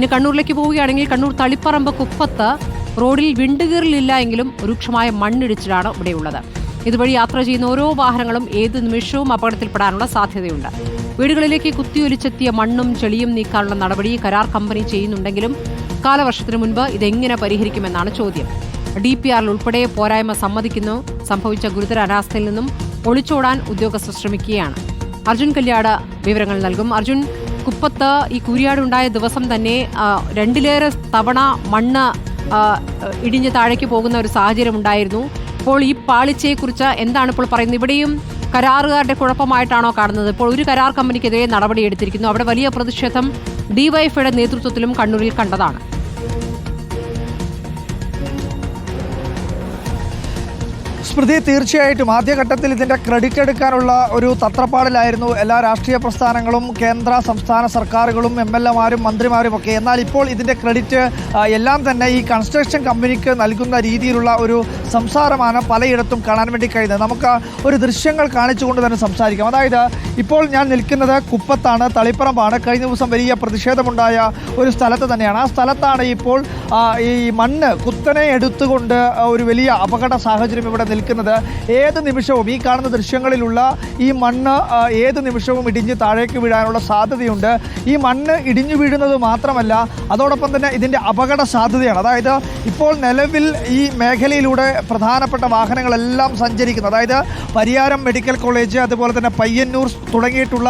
ഇനി കണ്ണൂരിലേക്ക് പോവുകയാണെങ്കിൽ കണ്ണൂർ തളിപ്പറമ്പ് കുപ്പത്ത് റോഡിൽ വിണ്ടുകീറിലില്ല എങ്കിലും രൂക്ഷമായ മണ്ണിടിച്ചിലാണ് ഇവിടെയുള്ളത്. ഇതുവഴി യാത്ര ചെയ്യുന്ന ഓരോ വാഹനങ്ങളും ഏത് നിമിഷവും അപകടത്തിൽപ്പെടാനുള്ള സാധ്യതയുണ്ട്. വീടുകളിലേക്ക് കുത്തിയൊലിച്ചെത്തിയ മണ്ണും ചെളിയും നീക്കാനുള്ള നടപടി കരാർ കമ്പനി ചെയ്യുന്നുണ്ടെങ്കിലും കാലവർഷത്തിന് മുൻപ് ഇതെങ്ങനെ പരിഹരിക്കുമെന്നാണ് ചോദ്യം. ഡി പി ആറിൽ ഉൾപ്പെടെ പോരായ്മ സമ്മതിക്കുന്നു. സംഭവിച്ച ഗുരുതര അനാസ്ഥയിൽ നിന്നും ഒളിച്ചോടാൻ ഉദ്യോഗസ്ഥർ ശ്രമിക്കുകയാണ്. അർജുൻ കല്യാട് വിവരങ്ങൾ നൽകും. അർജുൻ കുപ്പത്ത് ഈ കൂരിയാടുണ്ടായ ദിവസം തന്നെ രണ്ടിലേറെ തവണ മണ്ണ് ഇടിഞ്ഞ് താഴേക്ക് പോകുന്ന ഒരു സാഹചര്യം ഉണ്ടായിരുന്നു. ഇപ്പോൾ ഈ പാളിച്ചയെക്കുറിച്ച് എന്താണ് ഇപ്പോൾ പറയുന്നത്? ഇവിടെയും കരാറുകാരുടെ കുഴപ്പമായിട്ടാണോ കാണുന്നത്? ഇപ്പോൾ ഒരു കരാർ കമ്പനിക്കെതിരെ നടപടിയെടുത്തിരിക്കുന്നു. അവിടെ വലിയ പ്രതിഷേധം ഡിവൈഎഫ്ഐയുടെ നേതൃത്വത്തിലും കണ്ണൂരിൽ കണ്ടതാണ്. സ്മൃതി തീർച്ചയായിട്ടും ആദ്യഘട്ടത്തിൽ ഇതിന്റെ ക്രെഡിറ്റ് എടുക്കാനുള്ള ഒരു തത്രപ്പാടിലായിരുന്നു എല്ലാ രാഷ്ട്രീയ പ്രസ്ഥാനങ്ങളും കേന്ദ്ര സംസ്ഥാന സർക്കാരുകളും എം എൽ എമാരും മന്ത്രിമാരും ഒക്കെ. എന്നാൽ ഇപ്പോൾ ഇതിന്റെ ക്രെഡിറ്റ് എല്ലാം തന്നെ ഈ കൺസ്ട്രക്ഷൻ കമ്പനിക്ക് നൽകുന്ന രീതിയിലുള്ള ഒരു സംസാരമാണ് പലയിടത്തും കാണാൻ വേണ്ടി കഴിയുന്നത്. നമുക്ക് ഒരു ദൃശ്യങ്ങൾ കാണിച്ചുകൊണ്ട് തന്നെ സംസാരിക്കാം. അതായത് ഇപ്പോൾ ഞാൻ നിൽക്കുന്നത് കുപ്പത്താണ് തളിപ്പറമ്പാണ്. കഴിഞ്ഞ ദിവസം വലിയ പ്രതിഷേധമുണ്ടായ ഒരു സ്ഥലത്ത് തന്നെയാണ്. ആ സ്ഥലത്താണ് ഇപ്പോൾ ഈ മണ്ണ് കുത്തനെ എടുത്തുകൊണ്ട് ഒരു വലിയ അപകട സാഹചര്യം ഇവിടെ നിൽക്കുന്നത് ഏത് നിമിഷവും ഈ കാണുന്ന ദൃശ്യങ്ങളിലുള്ള ഈ മണ്ണ് ഏത് നിമിഷവും ഇടിഞ്ഞ് താഴേക്ക് വീഴാനുള്ള സാധ്യതയുണ്ട്. ഈ മണ്ണ് ഇടിഞ്ഞു വീഴുന്നത് മാത്രമല്ല അതോടൊപ്പം തന്നെ ഇതിന്റെ അപകട സാധ്യതയാണ്. അതായത് ഇപ്പോൾ നിലവിൽ ഈ മേഖലയിലൂടെ പ്രധാനപ്പെട്ട വാഹനങ്ങളെല്ലാം സഞ്ചരിക്കുന്നത് അതായത് പരിയാരം മെഡിക്കൽ കോളേജ് അതുപോലെ തന്നെ പയ്യന്നൂർ തുടങ്ങിയിട്ടുള്ള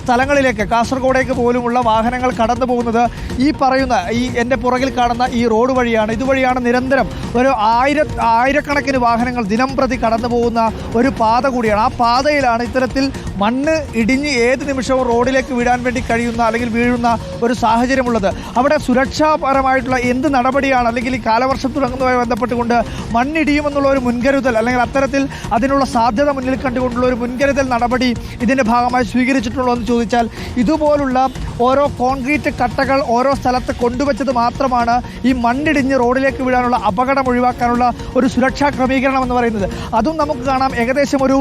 സ്ഥലങ്ങളിലേക്ക് കാസർഗോഡേക്ക് പോലുമുള്ള വാഹനങ്ങൾ കടന്നു പോകുന്നത് ഈ പറയുന്ന ഈ എന്റെ പുറകിൽ കാണുന്ന ഈ റോഡ് വഴിയാണ്. ഇതുവഴിയാണ് നിരന്തരം ഒരു ആയിര ആയിരക്കണക്കിന് വാഹനങ്ങൾ ദിനം പ്രതി കടന്നു പോകുന്ന ഒരു പാത കൂടിയാണ്. ആ പാതയിലാണ് ഇത്തരത്തിൽ മണ്ണ് ഇടിഞ്ഞ് ഏത് നിമിഷവും റോഡിലേക്ക് വീഴാൻ വേണ്ടി കഴിയുന്ന അല്ലെങ്കിൽ വീഴുന്ന ഒരു സാഹചര്യമുള്ളത്. അവിടെ സുരക്ഷാപരമായിട്ടുള്ള എന്ത് നടപടിയാണ്? അല്ലെങ്കിൽ ഈ കാലവർഷം തുടങ്ങുന്നതുമായി ബന്ധപ്പെട്ടുകൊണ്ട് മണ്ണിടിയുമെന്നുള്ള ഒരു മുൻകരുതൽ അല്ലെങ്കിൽ അത്തരത്തിൽ അതിനുള്ള സാധ്യത മുന്നിൽ കണ്ടുകൊണ്ടുള്ള ഒരു മുൻകരുതൽ നടപടി ഇതിന്റെ ഭാഗമായി സ്വീകരിച്ചിട്ടുള്ളൂ എന്ന് ചോദിച്ചാൽ ഇതുപോലുള്ള ഓരോ കോൺക്രീറ്റ് കട്ടകൾ ഓരോ സ്ഥലത്ത് കൊണ്ടുവച്ചത് മാത്രമാണ് ഈ മണ്ണിടിഞ്ഞ് റോഡിലേക്ക് വീഴാനുള്ള അപകടം ഒഴിവാക്കാനുള്ള ഒരു സുരക്ഷാ ക്രമീകരണം എന്ന് പറയുന്നത്. അതും നമുക്ക് കാണാം. ഏകദേശം ഒരു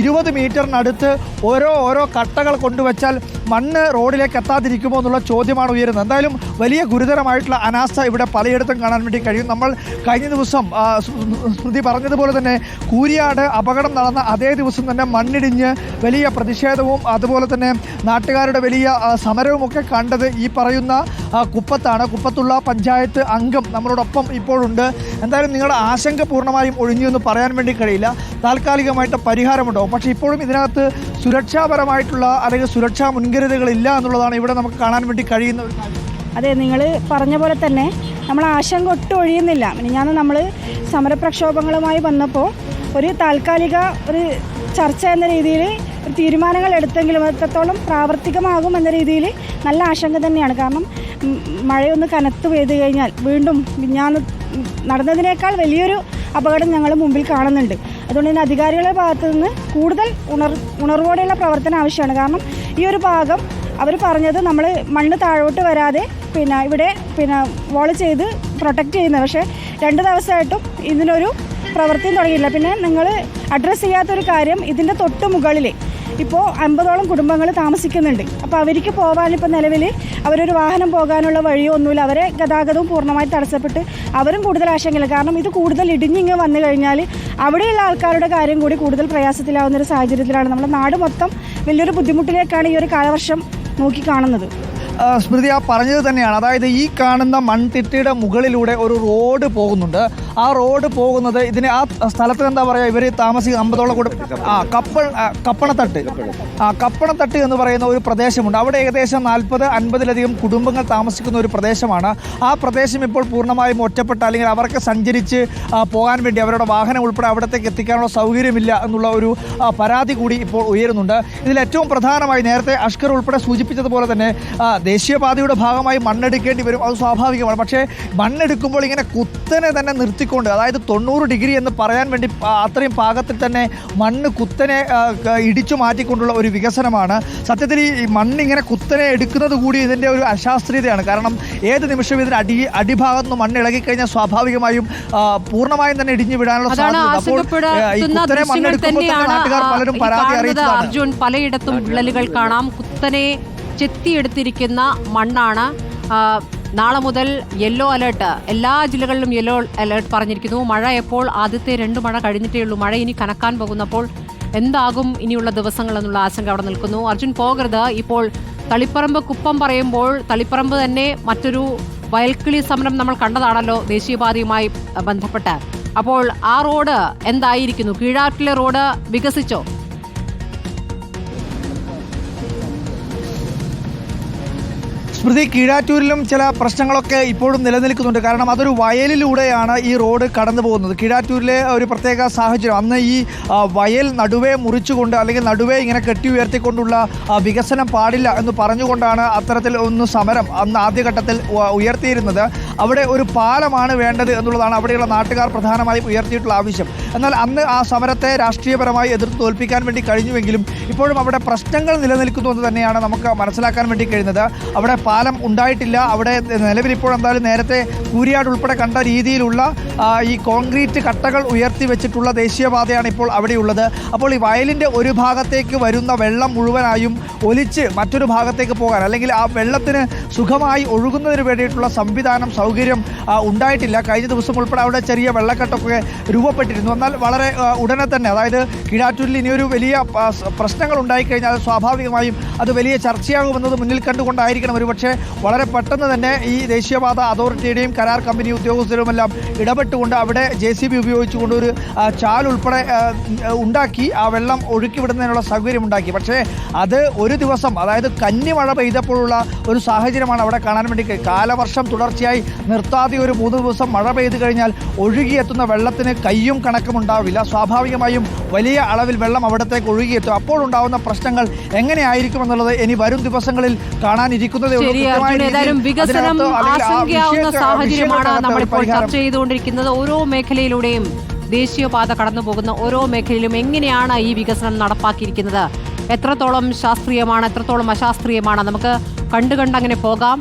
ഇരുപത് മീറ്ററിനടുത്ത് ഓരോ ഓരോ കട്ടകൾ കൊണ്ടുവച്ചാൽ മണ്ണ് റോഡിലേക്ക് എത്താതിരിക്കുമോ എന്നുള്ള ചോദ്യമാണ് ഉയരുന്നത്. എന്തായാലും വലിയ ഗുരുതരമായിട്ടുള്ള അനാസ്ഥ ഇവിടെ പലയിടത്തും കാണാൻ വേണ്ടി കഴിയും. നമ്മൾ കഴിഞ്ഞ ദിവസം സ്മൃതി പറഞ്ഞതുപോലെ തന്നെ കൂരിയാട് അപകടം നടന്ന അതേ ദിവസം തന്നെ മണ്ണിടിഞ്ഞ് വലിയ പ്രതിഷേധവും അതുപോലെ തന്നെ നാട്ടുകാരുടെ വലിയ സമരവുമൊക്കെ കണ്ടത് ഈ പറയുന്ന കുപ്പത്താണ്. കുപ്പത്തുള്ള പഞ്ചായത്ത് അംഗം നമ്മളോടൊപ്പം ഇപ്പോഴുണ്ട്. എന്തായാലും നിങ്ങളുടെ ആശങ്ക പൂർണമായും ഒഴിഞ്ഞു എന്ന് പറയാൻ വേണ്ടി കഴിയില്ല. താൽക്കാലികമായിട്ട് പരിഹാരമുണ്ടാവും പക്ഷേ ഇപ്പോഴും ഇതിനകത്ത് സുരക്ഷാപരമായിട്ടുള്ള അല്ലെങ്കിൽ സുരക്ഷാ മുൻകരുതലുകളില്ല എന്നുള്ളതാണ് ഇവിടെ നമുക്ക് കാണാൻ വേണ്ടി കഴിയുന്ന ഒരു കാര്യം. അതെ നിങ്ങൾ പറഞ്ഞ പോലെ തന്നെ നമ്മൾ ആശങ്ക ഒട്ടും ഒഴിയുന്നില്ല. ഞാൻ നമ്മൾ സമരപ്രക്ഷോഭങ്ങളുമായി വന്നപ്പോൾ ഒരു താൽക്കാലിക ഒരു ചർച്ച എന്ന രീതിയിൽ തീരുമാനങ്ങൾ എടുത്തെങ്കിലും എത്രത്തോളം പ്രാവർത്തികമാകും എന്ന രീതിയിൽ നല്ല ആശങ്ക തന്നെയാണ്. കാരണം മഴയൊന്ന് കനത്ത് പെയ്തു കഴിഞ്ഞാൽ വീണ്ടും ഞാൻ നടന്നതിനേക്കാൾ വലിയൊരു അപകടം ഞങ്ങൾ മുമ്പിൽ കാണുന്നുണ്ട്. അതുകൊണ്ട് തന്നെ അധികാരികളുടെ ഭാഗത്തു നിന്ന് കൂടുതൽ ഉണർ ഉണർവോടെയുള്ള പ്രവർത്തനം ആവശ്യമാണ്. കാരണം ഈ ഒരു ഭാഗം അവർ പറഞ്ഞത് നമ്മൾ മണ്ണ് താഴോട്ട് വരാതെ പിന്നെ ഇവിടെ പിന്നെ വോൾ ചെയ്ത് പ്രൊട്ടക്റ്റ് ചെയ്യുന്നത്. പക്ഷേ രണ്ട് ദിവസമായിട്ടും ഇതിനൊരു പ്രവൃത്തിയും തുടങ്ങിയില്ല പിന്നെ നിങ്ങൾ അഡ്രസ്സ് ചെയ്യാത്തൊരു കാര്യം ഇതിന്റെ തൊട്ട് മുകളിൽ ഇപ്പോൾ അമ്പതോളം കുടുംബങ്ങൾ താമസിക്കുന്നുണ്ട്. അപ്പോൾ അവർക്ക് പോകാൻ ഇപ്പോൾ നിലവിൽ അവരൊരു വാഹനം പോകാനുള്ള വഴിയോ ഒന്നുമില്ല. അവരെ ഗതാഗതവും പൂർണമായി തടസ്സപ്പെട്ട് അവരും കൂടുതൽ ആശങ്കയില്ല കാരണം ഇത് കൂടുതൽ ഇടിഞ്ഞിങ്ങ് വന്നു കഴിഞ്ഞാൽ അവിടെയുള്ള ആൾക്കാരുടെ കാര്യം കൂടി കൂടുതൽ പ്രയാസത്തിലാവുന്ന ഒരു സാഹചര്യത്തിലാണ്. നമ്മുടെ നാട് മൊത്തം വലിയൊരു ബുദ്ധിമുട്ടിലേക്കാണ് ഈ ഒരു കാലവർഷം നോക്കിക്കാണുന്നത്. സ്മൃതി ആ പറഞ്ഞത് തന്നെയാണ്. അതായത് ഈ കാണുന്ന മൺതിട്ടയുടെ മുകളിലൂടെ ഒരു റോഡ് പോകുന്നുണ്ട്. ആ റോഡ് പോകുന്നത് ഇതിന് ആ സ്ഥലത്തിന് എന്താ പറയുക ഇവർ താമസിക്കുന്ന അമ്പതോളം കൂടെ ആ കപ്പൾ കപ്പണത്തട്ട്. ആ കപ്പണത്തട്ട് എന്ന് പറയുന്ന ഒരു പ്രദേശമുണ്ട്. അവിടെ ഏകദേശം നാൽപ്പത് അൻപതിലധികം കുടുംബങ്ങൾ താമസിക്കുന്ന ഒരു പ്രദേശമാണ്. ആ പ്രദേശം ഇപ്പോൾ പൂർണമായും ഒറ്റപ്പെട്ട അല്ലെങ്കിൽ അവർക്ക് സഞ്ചരിച്ച് പോകാൻ വേണ്ടി അവരുടെ വാഹനം ഉൾപ്പെടെ അവിടത്തേക്ക് എത്തിക്കാനുള്ള സൗകര്യമില്ല എന്നുള്ള ഒരു പരാതി കൂടി ഇപ്പോൾ ഉയരുന്നുണ്ട്. ഇതിൽ ഏറ്റവും പ്രധാനമായി നേരത്തെ അഷ്കർ ഉൾപ്പെടെ സൂചിപ്പിച്ചതുപോലെ തന്നെ ദേശീയപാതയുടെ ഭാഗമായി മണ്ണെടുക്കേണ്ടി വരും. അത് സ്വാഭാവികമാണ്. പക്ഷേ മണ്ണെടുക്കുമ്പോൾ ഇങ്ങനെ കുത്തനെ തന്നെ നിർത്തിക്കൊണ്ട് അതായത് തൊണ്ണൂറ് ഡിഗ്രി എന്ന് പറയാൻ വേണ്ടി അത്രയും പാകത്തിൽ തന്നെ മണ്ണ് കുത്തനെ ഇടിച്ചു മാറ്റിക്കൊണ്ടുള്ള ഒരു വികസനമാണ്. സത്യത്തിൽ ഈ മണ്ണിങ്ങനെ കുത്തനെ എടുക്കുന്നത് കൂടി ഇതിന്റെ ഒരു അശാസ്ത്രീയതയാണ്. കാരണം ഏത് നിമിഷവും ഇതിന് അടി അടിഭാഗത്ത് നിന്ന് മണ്ണ് ഇളകിക്കഴിഞ്ഞാൽ സ്വാഭാവികമായും പൂർണമായും തന്നെ ഇടിഞ്ഞു വിടാനുള്ള സാധ്യത. അപ്പോൾ, കുത്തനെ മണ്ണെടുക്കുമ്പോൾ നാട്ടുകാർ പലരും പരാതി അറിയിച്ചതാണ്. അർജുൻ. പലയിടത്തും വിള്ളലുകൾ കാണാം. കുത്തനെ ചെത്തിയെടുത്തിരിക്കുന്ന മണ്ണാണ് നാളെ മുതൽ യെല്ലോ അലേർട്ട്. എല്ലാ ജില്ലകളിലും യെല്ലോ അലേർട്ട് പറഞ്ഞിരിക്കുന്നു. മഴ എപ്പോൾ? ആദ്യത്തെ രണ്ട് മഴ കഴിഞ്ഞിട്ടേ ഉള്ളൂ. മഴ ഇനി കനക്കാൻ പോകുന്നപ്പോൾ എന്താകും ഇനിയുള്ള ദിവസങ്ങൾ എന്നുള്ള ആശങ്ക അവിടെ നിൽക്കുന്നു. അർജുൻ പോകരുത്. ഇപ്പോൾ തളിപ്പറമ്പ് കുപ്പം പറയുമ്പോൾ തളിപ്പറമ്പ് തന്നെ മറ്റൊരു വയൽക്കിളി സമരം നമ്മൾ കണ്ടതാണല്ലോ ദേശീയപാതയുമായി ബന്ധപ്പെട്ട്. അപ്പോൾ ആ റോഡ് എന്തായിരിക്കുന്നു? കീഴാറ്റിലെ റോഡ് വികസിച്ചോ? സ്മൃതി കീഴാറ്റൂരിലും ചില പ്രശ്നങ്ങളൊക്കെ ഇപ്പോഴും നിലനിൽക്കുന്നുണ്ട്. കാരണം അതൊരു വയലിലൂടെയാണ് ഈ റോഡ് കടന്നു പോകുന്നത്. കീഴാറ്റൂരിലെ ഒരു പ്രത്യേക സാഹചര്യം. അന്ന് ഈ വയൽ നടുവേ മുറിച്ചുകൊണ്ട് അല്ലെങ്കിൽ നടുവേ ഇങ്ങനെ കെട്ടി ഉയർത്തിക്കൊണ്ടുള്ള വികസനം പാടില്ല എന്ന് പറഞ്ഞുകൊണ്ടാണ് അത്തരത്തിൽ ഒന്ന് സമരം അന്ന് ആദ്യഘട്ടത്തിൽ ഉയർത്തിയിരുന്നത്. അവിടെ ഒരു പാലമാണ് വേണ്ടത് എന്നുള്ളതാണ് അവിടെയുള്ള നാട്ടുകാർ പ്രധാനമായും ഉയർത്തിയിട്ടുള്ള ആവശ്യം. എന്നാൽ അന്ന് ആ സമരത്തെ രാഷ്ട്രീയപരമായി എതിർത്ത് തോൽപ്പിക്കാൻ വേണ്ടി കഴിഞ്ഞുവെങ്കിലും ഇപ്പോഴും അവിടെ പ്രശ്നങ്ങൾ നിലനിൽക്കുന്നു എന്ന് തന്നെയാണ് നമുക്ക് മനസ്സിലാക്കാൻ വേണ്ടി കഴിയുന്നത്. അവിടെ പാലം ഉണ്ടായിട്ടില്ല. അവിടെ നിലവിൽ ഇപ്പോൾ എന്തായാലും നേരത്തെ കൂരിയാട് ഉൾപ്പെടെ കണ്ട രീതിയിലുള്ള ഈ കോൺക്രീറ്റ് കട്ടകൾ ഉയർത്തി വെച്ചിട്ടുള്ള ദേശീയപാതയാണ് ഇപ്പോൾ അവിടെയുള്ളത്. അപ്പോൾ ഈ വയലിന്റെ ഒരു ഭാഗത്തേക്ക് വരുന്ന വെള്ളം മുഴുവനായും ഒലിച്ച് മറ്റൊരു ഭാഗത്തേക്ക് പോകാൻ അല്ലെങ്കിൽ ആ വെള്ളത്തിന് സുഖമായി ഒഴുകുന്നതിന് വേണ്ടിയിട്ടുള്ള സംവിധാനം സൗകര്യം ഉണ്ടായിട്ടില്ല. കഴിഞ്ഞ ദിവസം ഉൾപ്പെടെ അവിടെ ചെറിയ വെള്ളക്കെട്ടൊക്കെ രൂപപ്പെട്ടിരുന്നു. എന്നാൽ വളരെ ഉടനെ തന്നെ അതായത് കീഴാറ്റൂരിൽ ഇനിയൊരു വലിയ പ്രശ്നങ്ങൾ ഉണ്ടായിക്കഴിഞ്ഞാൽ സ്വാഭാവികമായും അത് വലിയ ചർച്ചയാകുമെന്നത് മുന്നിൽ കണ്ടുകൊണ്ടായിരിക്കണം ഒരു പക്ഷേ വളരെ പെട്ടെന്ന് തന്നെ ഈ ദേശീയപാത അതോറിറ്റിയുടെയും കരാർ കമ്പനി ഉദ്യോഗസ്ഥരുമെല്ലാം ഇടപെട്ടുകൊണ്ട് അവിടെ ജെ സി ബി ഉപയോഗിച്ചുകൊണ്ട് ഒരു ചാൽ ഉൾപ്പെടെ ഉണ്ടാക്കി ആ വെള്ളം ഒഴുക്കി വിടുന്നതിനുള്ള സൗകര്യം ഉണ്ടാക്കി പക്ഷേ അത് ഒരു ദിവസം അതായത് കന്നിമഴ പെയ്തപ്പോഴുള്ള ഒരു സാഹചര്യമാണ് അവിടെ കാണാൻ വേണ്ടി കാലവർഷം തുടർച്ചയായി നിർത്താതെ ഒരു മൂന്ന് ദിവസം മഴ പെയ്തു കഴിഞ്ഞാൽ ഒഴുകിയെത്തുന്ന വെള്ളത്തിന് കയ്യും കണക്കും ഉണ്ടാവില്ല. സ്വാഭാവികമായും വലിയ അളവിൽ വെള്ളം അവിടത്തേക്ക് ഒഴുകിയെത്തും. അപ്പോഴുണ്ടാവുന്ന പ്രശ്നങ്ങൾ എങ്ങനെയായിരിക്കും എന്നുള്ളത് ഇനി വരും ദിവസങ്ങളിൽ കാണാനിരിക്കുന്നതേ ഉള്ളൂ. ശരി കൃത്യമായ അർജുൻ ഏതായാലും വികസനം ആശങ്കയാവുന്ന സാഹചര്യമാണ് നമ്മളിപ്പോൾ ചർച്ച ചെയ്തുകൊണ്ടിരിക്കുന്നത്. ഓരോ മേഖലയിലൂടെയും ദേശീയപാത കടന്നു പോകുന്ന ഓരോ മേഖലയിലും എങ്ങനെയാണ് ഈ വികസനം നടപ്പാക്കിയിരിക്കുന്നത്? എത്രത്തോളം ശാസ്ത്രീയമാണ് എത്രത്തോളം അശാസ്ത്രീയമാണ്? നമുക്ക് കണ്ടു കണ്ടങ്ങനെ പോകാം.